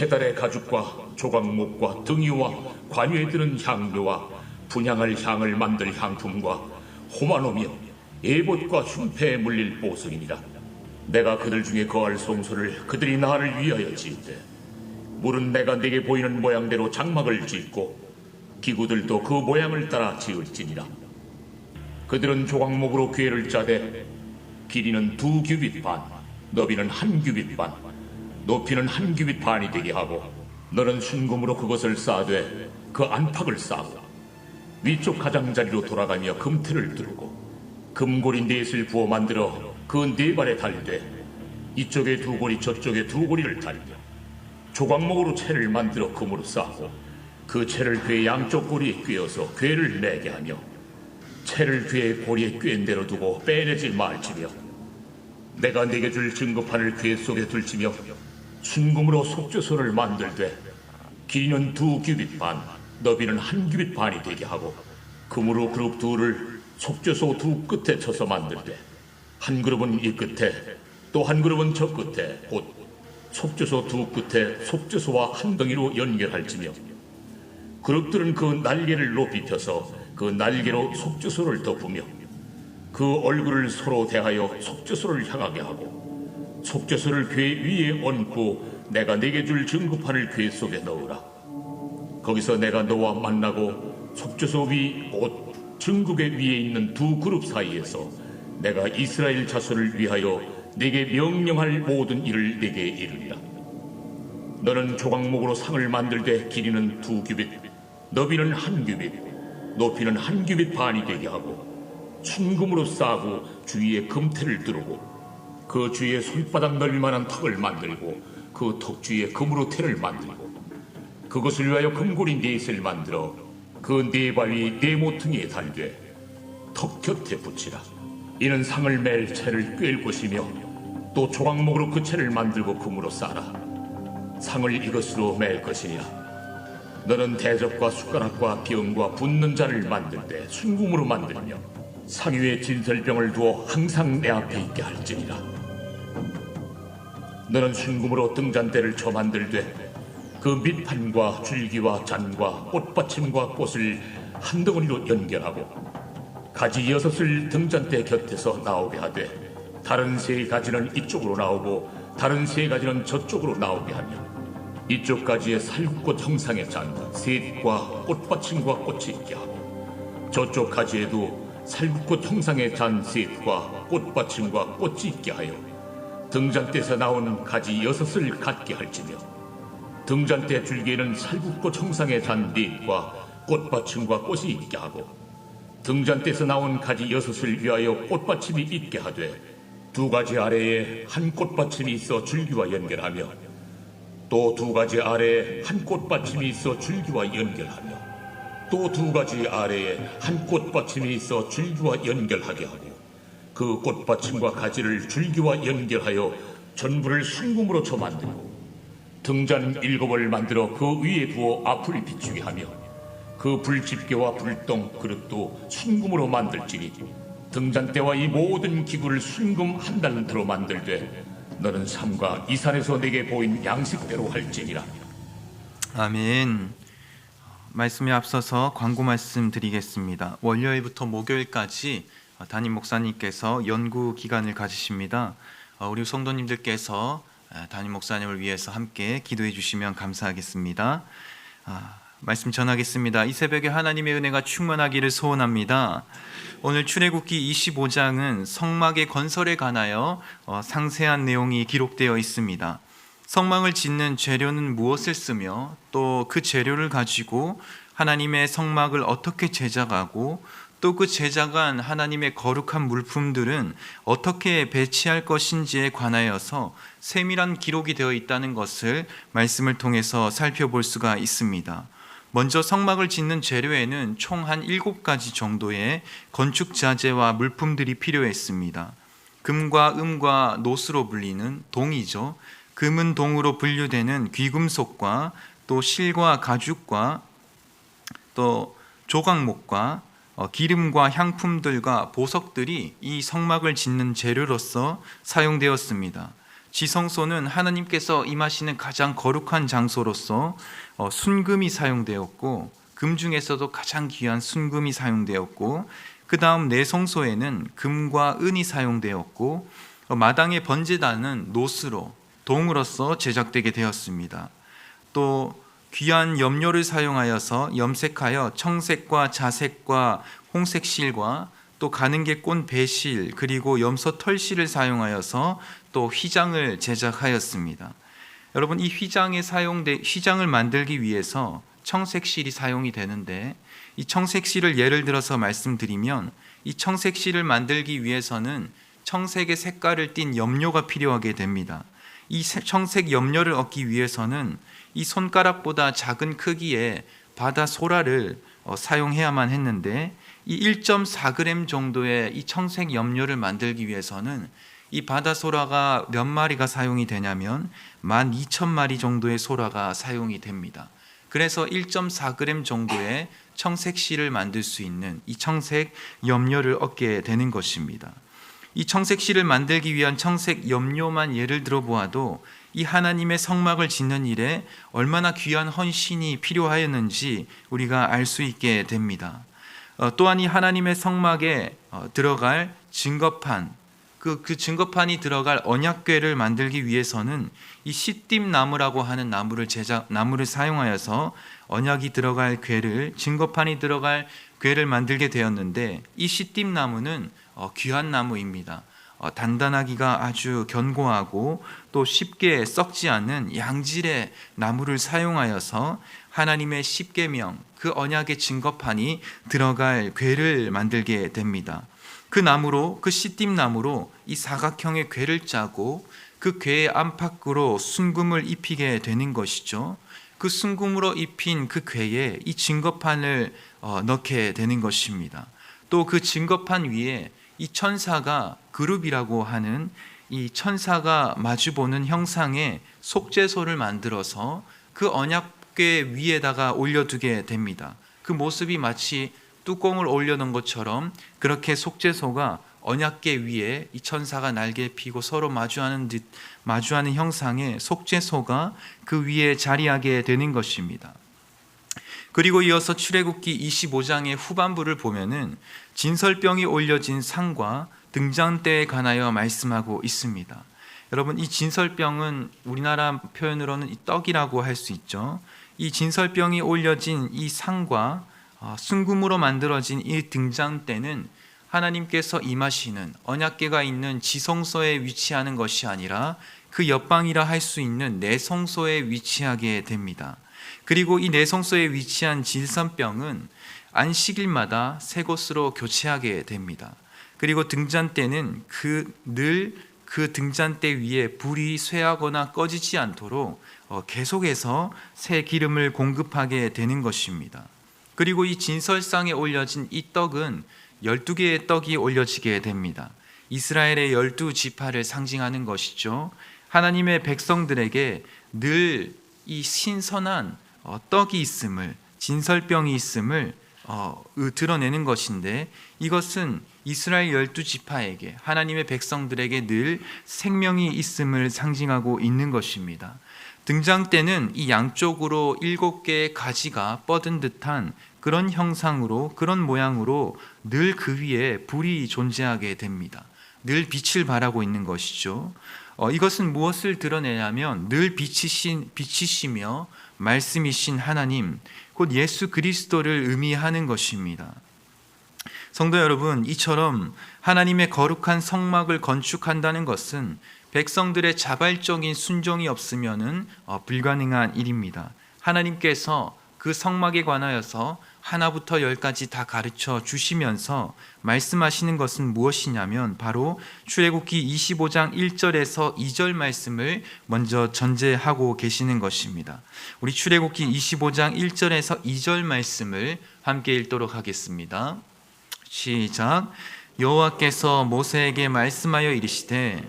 해달의 가죽과 조각목과 등유와 관유에 드는 향료와 분향할 향을 만들 향품과 호마노며 예봇과 흉패에 물릴 보석이니라. 내가 그들 중에 거할 송소를 그들이 나를 위하여 지은데 물은 내가 내게 보이는 모양대로 장막을 짓고 기구들도 그 모양을 따라 지을지니라. 그들은 조각목으로 궤를 짜되 길이는 두 규빗 반 너비는 한 규빗 반 높이는 한 규빗 반이 되게 하고 너는 순금으로 그것을 쌓되 그 안팎을 쌓고 위쪽 가장자리로 돌아가며 금틀을 들고 금고리 넷을 부어 만들어 그 네 발에 달되 이쪽에 두 고리 저쪽에 두 고리를 달며 조각목으로 채를 만들어 금으로 쌓고 그 채를 괴 양쪽 고리에 꿰어서 괴를 매게 하며 채를 괴 고리에 꿰인 대로 두고 빼내지 말지며 내가 네게 줄 증거판을 괴 속에 둘지며 순금으로 속죄소를 만들되 길이는 두 규빗 반 너비는 한 규빗 반이 되게 하고 금으로 그룹 둘을 속죄소 두 끝에 쳐서 만들되 한 그룹은 이 끝에 또 한 그룹은 저 끝에 곧 속죄소 두 끝에 속죄소와 한 덩이로 연결할지며 그룹들은 그 날개를 높이 펴서 그 날개로 속죄소를 덮으며 그 얼굴을 서로 대하여 속죄소를 향하게 하고 속죄소를 궤 위에 얹고 내가 네게 줄 증거판을 궤 속에 넣으라. 거기서 내가 너와 만나고 속죄소 위곧 증국의 위에 있는 두 그룹 사이에서 내가 이스라엘 자손을 위하여 네게 명령할 모든 일을 네게 이르리라 너는 조각목으로 상을 만들되 길이는 두 규빗, 너비는 한 규빗, 높이는 한 규빗 반이 되게 하고 순금으로 싸고 주위에 금태를 두르고 그 주위에 손바닥 넓이만한 턱을 만들고 그 턱 주위에 금으로 태를 만들고 그것을 위하여 금고리 넷을 만들어 그네 바위 네 모퉁이에 달되 턱 곁에 붙이라 이는 상을 맬 채를 꿰일 것이며 또 조각목으로 그 채를 만들고 금으로 싸라 상을 이것으로 맬 것이니라. 너는 대접과 숟가락과 병과 붓는 자를 만들 때 순금으로 만들며 상 위에 진설병을 두어 항상 내 앞에 있게 할지니라. 너는 순금으로 등잔대를 쳐 만들되 그 밑판과 줄기와 잔과 꽃받침과 꽃을 한 덩어리로 연결하고 가지 여섯을 등잔대 곁에서 나오게 하되 다른 세 가지는 이쪽으로 나오고 다른 세 가지는 저쪽으로 나오게 하며 이쪽 가지에 살구꽃 형상의 잔 셋과 꽃받침과 꽃이 있게 하고 저쪽 가지에도 살구꽃 형상의 잔 셋과 꽃받침과 꽃이 있게 하여 등잔대에서 나온 가지 여섯을 갖게 할지며 등잔대 줄기에는 살구꽃 형상의 잔 넷과 꽃받침과 꽃이 있게 하고 등잔대에서 나온 가지 여섯을 위하여 꽃받침이 있게 하되 두 가지 아래에 한 꽃받침이 있어 줄기와 연결하며 또 두 가지 아래에 한 꽃받침이 있어 줄기와 연결하며 또 두 가지 아래에 한 꽃받침이 있어 줄기와 연결하게 하고 그 꽃받침과 가지를 줄기와 연결하여 전부를 순금으로 쳐 만들고 등잔 일곱을 만들어 그 위에 두어 앞을 비추게 하며 그 불집게와 불똥 그릇도 순금으로 만들지니 등잔대와 이 모든 기구를 순금 한 달란트로 만들되 너는 삼가 이 산에서 내게 보인 양식대로 할지니라 아멘. 말씀에 앞서서 광고 말씀 드리겠습니다. 월요일부터 목요일까지 담임 목사님께서 연구 기간을 가지십니다. 어, 우리 성도님들께서 아, 담임 목사님을 위해서 함께 기도해 주시면 감사하겠습니다. 아, 말씀 전하겠습니다. 이 새벽에 하나님의 은혜가 충만하기를 소원합니다. 오늘 출애굽기 25장은 성막의 건설에 관하여 어, 상세한 내용이 기록되어 있습니다. 성막을 짓는 재료는 무엇을 쓰며 또 그 재료를 가지고 하나님의 성막을 어떻게 제작하고 또 그 제작한 하나님의 거룩한 물품들은 어떻게 배치할 것인지에 관하여서 세밀한 기록이 되어 있다는 것을 말씀을 통해서 살펴볼 수가 있습니다. 먼저 성막을 짓는 재료에는 총한 일곱 가지 정도의 건축 자재와 물품들이 필요했습니다. 금과 음과 노스로 불리는 동이죠. 금은 동으로 분류되는 귀금속과 또 실과 가죽과 또 조각목과 어, 기름과 향품들과 보석들이 이 성막을 짓는 재료로서 사용되었습니다. 지성소는 하나님께서 임하시는 가장 거룩한 장소로서 어, 순금이 사용되었고 금 중에서도 가장 귀한 순금이 사용되었고 그 다음 내성소에는 금과 은이 사용되었고 어, 마당의 번제단은 노스로 동으로서 제작되게 되었습니다. 또 귀한 염료를 사용하여서 염색하여 청색과 자색과 홍색 실과 또 가는 게 꼰 배실 그리고 염소 털실을 사용하여서 또 휘장을 제작하였습니다. 여러분 이 휘장에 사용돼 휘장을 만들기 위해서 청색 실이 사용이 되는데 이 청색 실을 예를 들어서 말씀드리면 이 청색 실을 만들기 위해서는 청색의 색깔을 띤 염료가 필요하게 됩니다. 이 세- 청색 염료를 얻기 위해서는 이 손가락보다 작은 크기의 바다 소라를 어, 사용해야만 했는데 이 1.4g 정도의 이 청색 염료를 만들기 위해서는 이 바다 소라가 몇 마리가 사용이 되냐면 12,000마리 정도의 소라가 사용이 됩니다. 그래서 1.4g 정도의 청색 실을 만들 수 있는 이 청색 염료를 얻게 되는 것입니다. 이 청색 실을 만들기 위한 청색 염료만 예를 들어 보아도 이 하나님의 성막을 짓는 일에 얼마나 귀한 헌신이 필요하였는지 우리가 알 수 있게 됩니다. 어, 또한 이 하나님의 성막에 어, 들어갈 증거판 그, 그 증거판이 들어갈 언약궤를 만들기 위해서는 이 시띠 나무라고 하는 나무를 제작 나무를 사용하여서 언약이 들어갈 궤를 증거판이 들어갈 궤를 만들게 되었는데 이 시띠 나무는 어, 귀한 나무입니다. 어, 단단하기가 아주 견고하고 또 쉽게 썩지 않는 양질의 나무를 사용하여서 하나님의 십계명 그 언약의 증거판이 들어갈 궤를 만들게 됩니다. 그 나무로 그 시띠 나무로 이 사각형의 궤를 짜고 그 궤의 안팎으로 순금을 입히게 되는 것이죠. 그 순금으로 입힌 그 궤에 이 증거판을 어, 넣게 되는 것입니다. 또 그 증거판 위에 이 천사가 그룹이라고 하는 이 천사가 마주보는 형상의 속죄소를 만들어서 그 언약궤 위에다가 올려두게 됩니다. 그 모습이 마치 뚜껑을 올려놓은 것처럼 그렇게 속죄소가 언약궤 위에 이 천사가 날개 피고 서로 마주하는 듯 마주하는 형상의 속죄소가 그 위에 자리하게 되는 것입니다. 그리고 이어서 출애굽기 25장의 후반부를 보면은 진설병이 올려진 상과 등잔대에 관하여 말씀하고 있습니다. 여러분 이 진설병은 우리나라 표현으로는 이 떡이라고 할 수 있죠. 이 진설병이 올려진 이 상과 어, 순금으로 만들어진 이 등잔대는 하나님께서 임하시는 언약궤가 있는 지성소에 위치하는 것이 아니라 그 옆방이라 할 수 있는 내성소에 위치하게 됩니다. 그리고 이 내성소에 위치한 진선병은 안식일마다 새 곳으로 교체하게 됩니다. 그리고 등잔대는 그 늘그 등잔대 위에 불이 쇠하거나 꺼지지 않도록 어, 계속해서 새 기름을 공급하게 되는 것입니다. 그리고 이 진설상에 올려진 이 떡은 12개의 떡이 올려지게 됩니다. 이스라엘의 열두 지파를 상징하는 것이죠. 하나님의 백성들에게 늘 이 신선한 어, 떡이 있음을 진설병이 있음을 어, 으- 드러내는 것인데 이것은 이스라엘 열두 지파에게 하나님의 백성들에게 늘 생명이 있음을 상징하고 있는 것입니다. 등장대는 이 양쪽으로 일곱 개의 가지가 뻗은 듯한 그런 형상으로 그런 모양으로 늘 그 위에 불이 존재하게 됩니다. 늘 빛을 발하고 있는 것이죠. 어, 이것은 무엇을 드러내냐면 늘 빛이신 빛이시며 말씀이신 하나님 곧 예수 그리스도를 의미하는 것입니다. 성도 여러분, 이처럼 하나님의 거룩한 성막을 건축한다는 것은 백성들의 자발적인 순종이 없으면은 어, 불가능한 일입니다. 하나님께서 그 성막에 관하여서 하나부터 열까지 다 가르쳐 주시면서 말씀하시는 것은 무엇이냐면 바로 출애굽기 25장 1절에서 2절 말씀을 먼저 전제하고 계시는 것입니다. 우리 출애굽기 25장 1절에서 2절 말씀을 함께 읽도록 하겠습니다. 시작. 여호와께서 모세에게 말씀하여 이르시되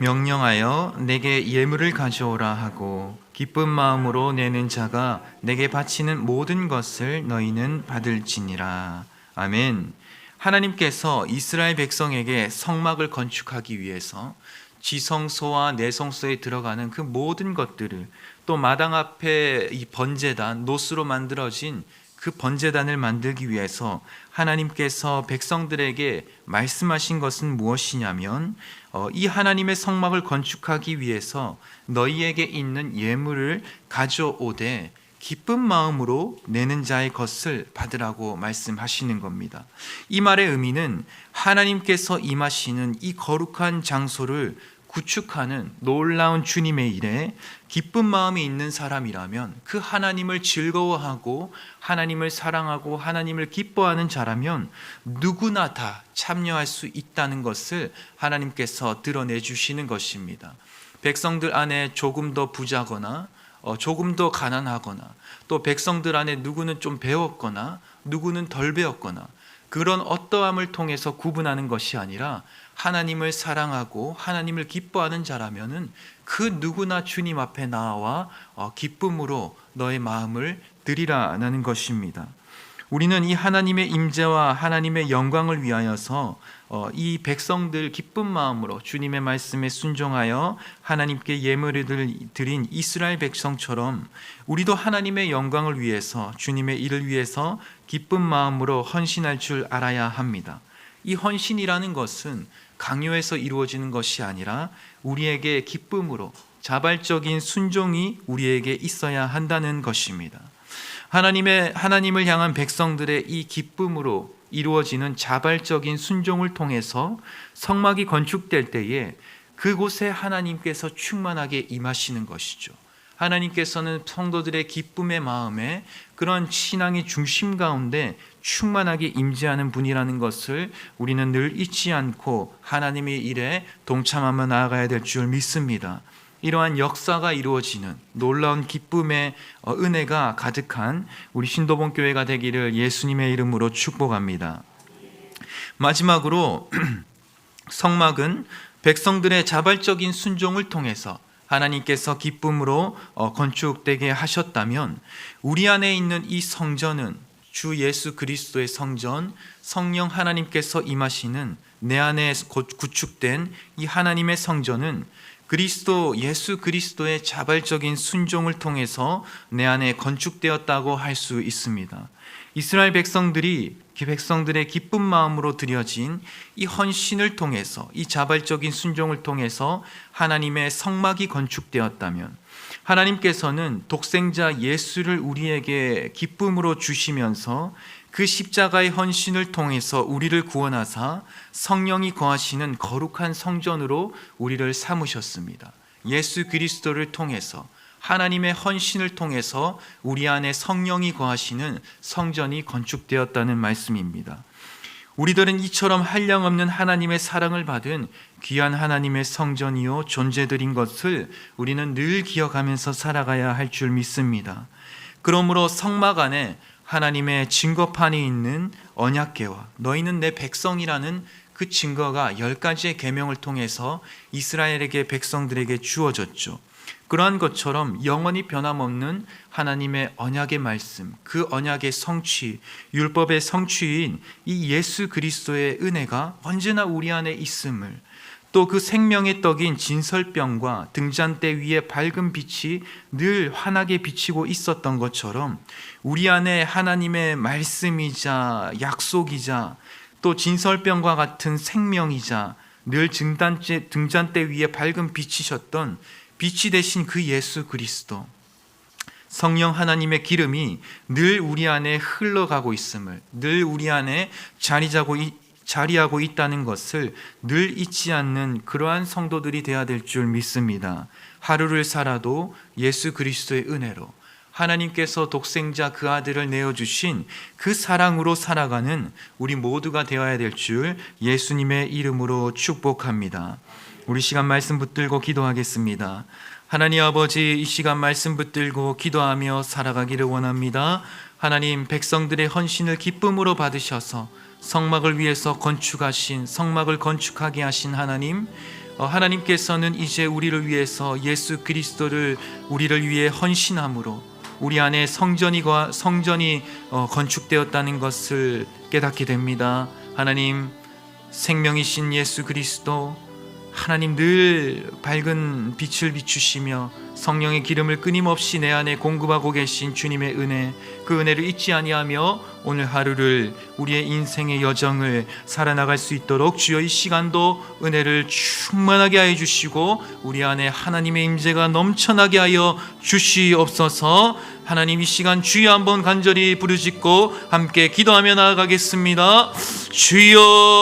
명령하여 내게 예물을 가져오라 하고 기쁜 마음으로 내는 자가 내게 바치는 모든 것을 너희는 받을지니라. 아멘. 하나님께서 이스라엘 백성에게 성막을 건축하기 위해서 지성소와 내성소에 들어가는 그 모든 것들을 또 마당 앞에 이 번제단 노스로 만들어진 그 번제단을 만들기 위해서 하나님께서 백성들에게 말씀하신 것은 무엇이냐면 어, 이 하나님의 성막을 건축하기 위해서 너희에게 있는 예물을 가져오되 기쁜 마음으로 내는 자의 것을 받으라고 말씀하시는 겁니다. 이 말의 의미는 하나님께서 임하시는 이 거룩한 장소를 구축하는 놀라운 주님의 일에 기쁜 마음이 있는 사람이라면 그 하나님을 즐거워하고 하나님을 사랑하고 하나님을 기뻐하는 자라면 누구나 다 참여할 수 있다는 것을 하나님께서 드러내 주시는 것입니다. 백성들 안에 조금 더 부자거나 어, 조금 더 가난하거나 또 백성들 안에 누구는 좀 배웠거나 누구는 덜 배웠거나 그런 어떠함을 통해서 구분하는 것이 아니라 하나님을 사랑하고 하나님을 기뻐하는 자라면은 그 누구나 주님 앞에 나와 어, 기쁨으로 너의 마음을 드리라는 것입니다. 우리는 이 하나님의 임재와 하나님의 영광을 위하여서 어, 이 백성들 기쁜 마음으로 주님의 말씀에 순종하여 하나님께 예물을 드린 이스라엘 백성처럼 우리도 하나님의 영광을 위해서 주님의 일을 위해서 기쁜 마음으로 헌신할 줄 알아야 합니다. 이 헌신이라는 것은 강요해서 이루어지는 것이 아니라 우리에게 기쁨으로 자발적인 순종이 우리에게 있어야 한다는 것입니다. 하나님의 하나님을 향한 백성들의 이 기쁨으로 이루어지는 자발적인 순종을 통해서 성막이 건축될 때에 그곳에 하나님께서 충만하게 임하시는 것이죠. 하나님께서는 성도들의 기쁨의 마음에 그런 신앙의 중심 가운데 충만하게 임재하는 분이라는 것을 우리는 늘 잊지 않고 하나님의 일에 동참하며 나아가야 될 줄 믿습니다. 이러한 역사가 이루어지는 놀라운 기쁨의 어, 은혜가 가득한 우리 신도본 교회가 되기를 예수님의 이름으로 축복합니다. 마지막으로 성막은 백성들의 자발적인 순종을 통해서 하나님께서 기쁨으로 어, 건축되게 하셨다면 우리 안에 있는 이 성전은 주 예수 그리스도의 성전 성령 하나님께서 임하시는 내 안에 구축된 이 하나님의 성전은 그리스도 예수 그리스도의 자발적인 순종을 통해서 내 안에 건축되었다고 할 수 있습니다. 이스라엘 백성들이 백성들의 기쁜 마음으로 드려진 이 헌신을 통해서 이 자발적인 순종을 통해서 하나님의 성막이 건축되었다면 하나님께서는 독생자 예수를 우리에게 기쁨으로 주시면서 그 십자가의 헌신을 통해서 우리를 구원하사 성령이 거하시는 거룩한 성전으로 우리를 삼으셨습니다. 예수 그리스도를 통해서 하나님의 헌신을 통해서 우리 안에 성령이 거하시는 성전이 건축되었다는 말씀입니다. 우리들은 이처럼 한량없는 하나님의 사랑을 받은 귀한 하나님의 성전이요 존재들인 것을 우리는 늘 기억하면서 살아가야 할 줄 믿습니다. 그러므로 성막 안에 하나님의 증거판이 있는 언약궤와 너희는 내 백성이라는 그 증거가 열 가지의 계명을 통해서 이스라엘에게 백성들에게 주어졌죠. 그러한 것처럼 영원히 변함없는 하나님의 언약의 말씀, 그 언약의 성취, 율법의 성취인 이 예수 그리스도의 은혜가 언제나 우리 안에 있음을 또 그 생명의 떡인 진설병과 등잔대 위에 밝은 빛이 늘 환하게 비치고 있었던 것처럼 우리 안에 하나님의 말씀이자 약속이자 또 진설병과 같은 생명이자 늘 등잔대, 위에 밝은 빛이셨던 빛이 되신 그 예수 그리스도 성령 하나님의 기름이 늘 우리 안에 흘러가고 있음을 늘 우리 안에 자리자고 자리하고 있다는 것을 늘 잊지 않는 그러한 성도들이 되어야 될 줄 믿습니다. 하루를 살아도 예수 그리스도의 은혜로 하나님께서 독생자 그 아들을 내어주신 그 사랑으로 살아가는 우리 모두가 되어야 될 줄 예수님의 이름으로 축복합니다. 우리 시간 말씀 붙들고 기도하겠습니다. 하나님 아버지 이 시간 말씀 붙들고 기도하며 살아가기를 원합니다. 하나님 백성들의 헌신을 기쁨으로 받으셔서 성막을 위해서 건축하신 성막을 건축하게 하신 하나님 어, 하나님께서는 이제 우리를 위해서 예수 그리스도를 우리를 위해 헌신함으로 우리 안에 성전이가 성전이 어, 건축되었다는 것을 깨닫게 됩니다. 하나님 생명이신 예수 그리스도 하나님 늘 밝은 빛을 비추시며 성령의 기름을 끊임없이 내 안에 공급하고 계신 주님의 은혜 그 은혜를 잊지 아니하며 오늘 하루를 우리의 인생의 여정을 살아나갈 수 있도록 주여 이 시간도 은혜를 충만하게 하여 주시고 우리 안에 하나님의 임재가 넘쳐나게 하여 주시옵소서. 하나님 이 시간 주여 한번 간절히 부르짖고 함께 기도하며 나아가겠습니다. 주여